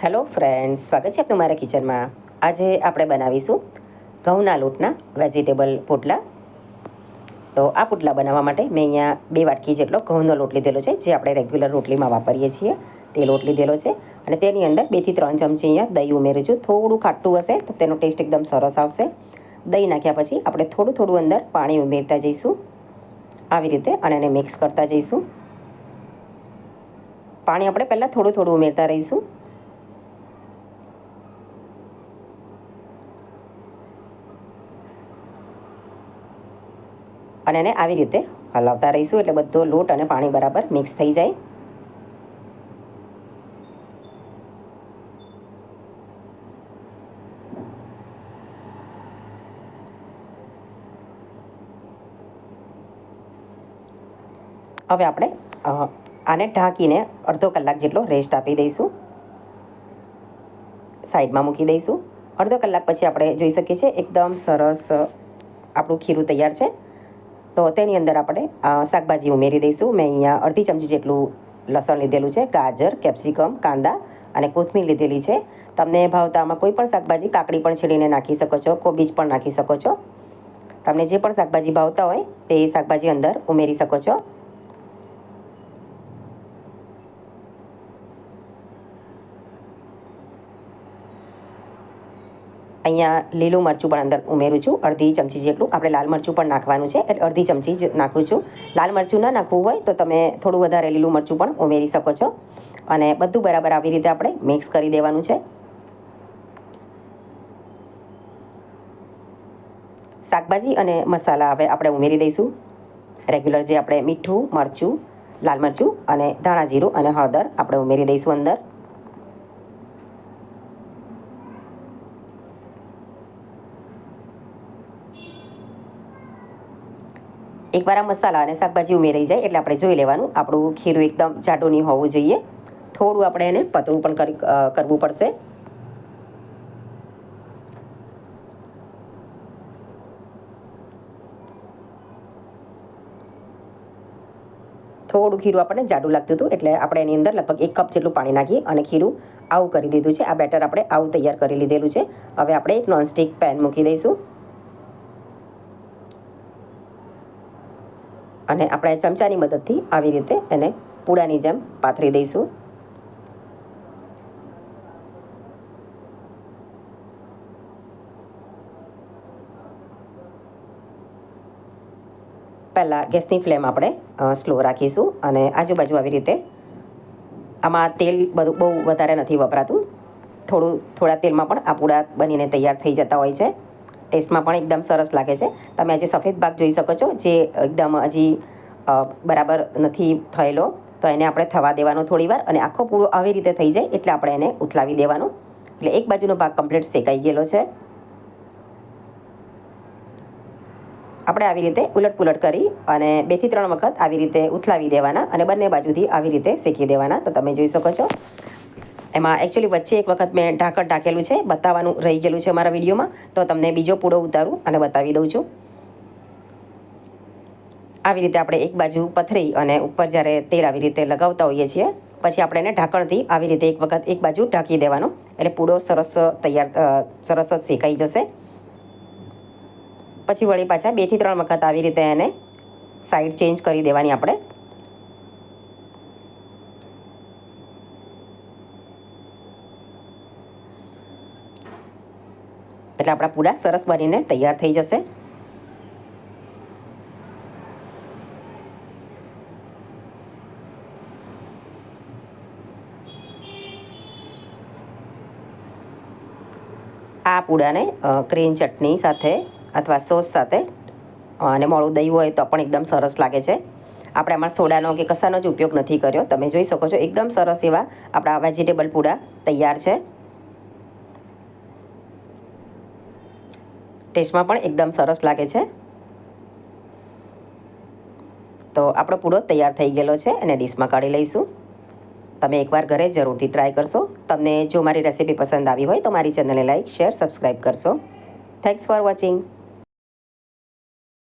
Hello friends, સ્વાગત છે આપનું મારા કિચનમાં. આજે આપણે બનાવીશું ઘઉંના લોટના વેજીટેબલ પોટલા. તો આ પોટલા બનાવવા માટે મેં અહીંયા બે વાટકી જેટલો ઘઉંનો લોટ લીધેલો છે, જે આપણે રેગ્યુલર રોટલીમાં વાપરીએ છીએ. તે લોટ લીધેલો છે અને તેની અંદર બેથી ત્રણ ચમચી અહીંયા દહીં ઉમેરું છું થોડું ખાટું હશે તો તેનો ટેસ્ટ એકદમ સરસ આવશે. દહીં નાખ્યા પછી આપણે થોડું થોડું અંદર પાણી ઉમેરતા જઈશું. આવી રીતે અને એને મિક્સ કરતા જઈશું. પાણી આપણે પહેલાં થોડું થોડું ઉમેરતા રહીશું. અને એને આવી રીતે હલાવતા રહીશું એટલે બધો લોટ અને પાણી બરાબર મિક્સ થઈ જાય. હવે આપણે આને ઢાંકીને અડધો કલાક જેટલો રેસ્ટ આપી દઈશું. સાઈડમાં મૂકી દઈશું. અડધો કલાક પછી આપણે જોઈ શકીએ છીએ, એકદમ સરસ આપણું ખીરું તૈયાર છે. તો તેની અંદર આપણે શાકભાજી ઉમેરી દઈશું. મેં અહીંયા અડધી ચમચી જેટલું લસણ લીધેલું છે, ગાજર, કેપ્સિકમ, કાંદા અને કોથમીર લીધેલી છે. તમને ભાવતા આમાં કોઈ પણ શાકભાજી કાકડી પણ છીડીને નાખી શકો છો, કોબીજ પણ નાખી શકો છો. તમને જે પણ શાકભાજી ભાવતા હોય તે શાકભાજી અંદર ઉમેરી શકો છો. અહીંયા લીલું મરચું પણ અંદર ઉમેરું છું. અડધી ચમચી જેટલું. આપણે લાલ મરચું પણ નાખવાનું છે. એટલે અડધી ચમચી જ નાખું છું. લાલ મરચું ના નાખવું હોય તો તમે થોડું વધારે લીલું મરચું પણ ઉમેરી શકો છો. અને બધું બરાબર આવી રીતે આપણે મિક્સ કરી દેવાનું છે. શાકભાજી અને મસાલા હવે આપણે ઉમેરી દઈશું. રેગ્યુલર જે આપણે મીઠું, મરચું, લાલ મરચું અને ધાણા જીરું અને હળદર આપણે ઉમેરી દઈશું અંદર. એકવાર આ મસાલા અને શાકભાજી ઉમેરાઈ જાય એટલે આપણે જોઈ લેવાનું. આપણું ખીરું એકદમ જાડું નહીં હોવું જોઈએ. થોડું આપણે એને પતળું પણ કરી કરવું પડશે. થોડું ખીરું આપણને જાડું લાગતું હતું એટલે આપણે એની અંદર લગભગ એક કપ જેટલું પાણી નાખી અને ખીરું આવું કરી દીધું છે. આ બેટર આપણે આવું તૈયાર કરી લીધેલું છે. હવે આપણે એક નોનસ્ટિક પેન મૂકી દઈશું. અને આપણે ચમચાની મદદથી આવી રીતે એને પૂડાની જેમ પાથરી દઈશું. પહેલાં ગેસની ફ્લેમ આપણે સ્લો રાખીશું અને આજુબાજુ આવી રીતે આમાં તેલ બધું બહુ વધારે નથી વપરાતું. થોડું, થોડા તેલમાં પણ આ પૂડા બનીને તૈયાર થઈ જતા હોય છે. ટેસ્ટમાં પણ એકદમ સરસ લાગે છે. તમે આજે સફેદ ભાગ જોઈ શકો છો, જે એકદમ હજી બરાબર નથી થયેલો. તો એને આપણે થવા દેવાનો થોડીવાર અને આખો પૂરો આવી રીતે થઈ જાય એટલે આપણે એને ઉથલાવી દેવાનો. એટલે એક બાજુનો ભાગ કમ્પ્લીટ શેકાઈ ગયેલો છે. આપણે આવી રીતે ઉલટ પુલટ કરી અને બેથી ત્રણ વખત આવી રીતે ઉથલાવી દેવાના અને બંને બાજુથી આવી રીતે શેકી દેવાના. તો તમે જોઈ શકો છો. એમાં એકચ્યુઅલી વચ્ચે એક વખત મેં ઢાંકણ ઢાંકેલું છે, બતાવવાનું રહી ગયેલું છે મારા વિડીયોમાં. તો તમને બીજો પૂડો ઉતારું અને બતાવી દઉં છું. આવી રીતે આપણે એક બાજુ પથરી અને ઉપર જ્યારે તેલ આવી રીતે લગાવતા હોઈએ છીએ, પછી આપણે એને ઢાંકણથી આવી રીતે એક વખત એક બાજુ ઢાંકી દેવાનો. એટલે પૂડો સરસ તૈયાર સરસ જ શેકાઈ જશે. પછી વળી પાછા બેથી ત્રણ વખત આવી રીતે એને સાઈડ ચેન્જ કરી દેવાની આપણે. એટલે આપણા પૂડા સરસ બનીને તૈયાર થઈ જશે. આ પૂડાને ગ્રીન ચટણી સાથે અથવા સોસ સાથે અને મોળું દહીં હોય તો પણ એકદમ સરસ લાગે છે. આપણે આમાં સોડાનો કે કશાનો જ ઉપયોગ નથી કર્યો. તમે જોઈ શકો છો, એકદમ સરસ એવા આપણા વેજીટેબલ પૂડા તૈયાર છે. ટેસ્ટમાં પણ એકદમ સરસ લાગે છે. તો આપણો પૂડો તૈયાર થઈ ગયેલો છે અને ડીશમાં કાઢી લઈશું. તમે એકવાર ઘરે જરૂરથી ટ્રાય કરશો. તમને જો મારી રેસીપી પસંદ આવી હોય તો મારી ચેનલને લાઈક શેર સબસ્ક્રાઈબ કરશો. Thanks for watching